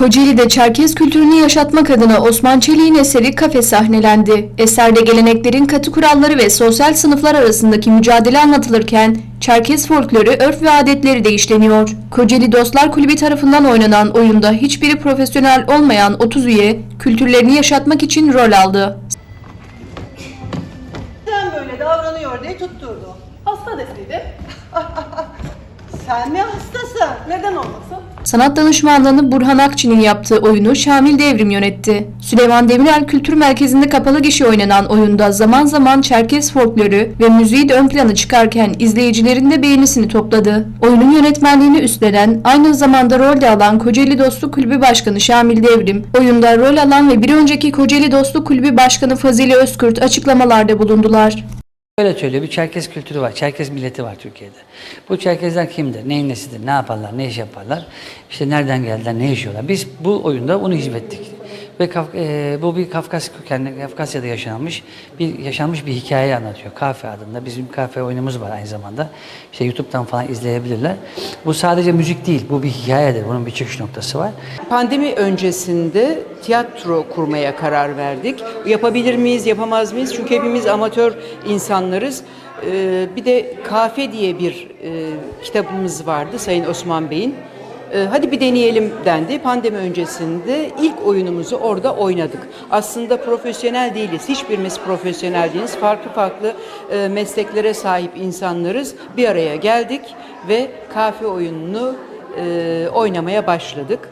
Kocaeli'de Çerkez kültürünü yaşatmak adına Osman Çelik'in eseri kafe sahnelendi. Eserde geleneklerin katı kuralları ve sosyal sınıflar arasındaki mücadele anlatılırken Çerkez folkloru, örf ve adetleri de işleniyor. Kocaeli Dostlar Kulübü tarafından oynanan oyunda hiçbiri profesyonel olmayan 30 üye kültürlerini yaşatmak için rol aldı. Sen böyle davranıyor diye tutturdu. Hasta deseydi. Sen mi hastasın? Neden olmasın? Sanat danışmanlığını Burhan Akçı'nın yaptığı oyunu Şamil Devrim yönetti. Süleyman Demirel Kültür Merkezi'nde kapalı gişe oynanan oyunda zaman zaman Çerkez folkloru ve müziği de ön plana çıkarken izleyicilerin de beğenisini topladı. Oyunun yönetmenliğini üstlenen, aynı zamanda rol de alan Kocaeli Dostluk Kulübü Başkanı Şamil Devrim, oyunda rol alan ve bir önceki Kocaeli Dostluk Kulübü Başkanı Fazile Özkurt açıklamalarda bulundular. Öyle söylüyor, bir Çerkez kültürü var, Çerkez milleti var Türkiye'de. Bu Çerkezler kimdir, neyin nesidir, ne yaparlar, ne iş yaparlar, işte nereden geldiler, ne yaşıyorlar. Biz bu oyunda bunu hizmettik. Ve Kaf- e, bu bir Kafkas kökenli, Kafkasya'da yaşanmış bir yaşanmış bir hikayeyi anlatıyor. Kafe adında. Bizim kafe oyunumuz var aynı zamanda. İşte YouTube'dan falan izleyebilirler. Bu sadece müzik değil, bu bir hikayedir. Bunun bir çıkış noktası var. Pandemi öncesinde tiyatro kurmaya karar verdik. Yapabilir miyiz, yapamaz mıyız? Çünkü hepimiz amatör insanlarız. Ee, bir de Kafe diye bir e, kitabımız vardı Sayın Osman Bey'in. Ee, hadi bir deneyelim dendi. Pandemi öncesinde ilk oyunumuzu orada oynadık. Aslında profesyonel değiliz. Hiçbirimiz profesyonel değiliz. Farklı farklı e, mesleklere sahip insanlarız. Bir araya geldik ve kafe oyununu e, oynamaya başladık.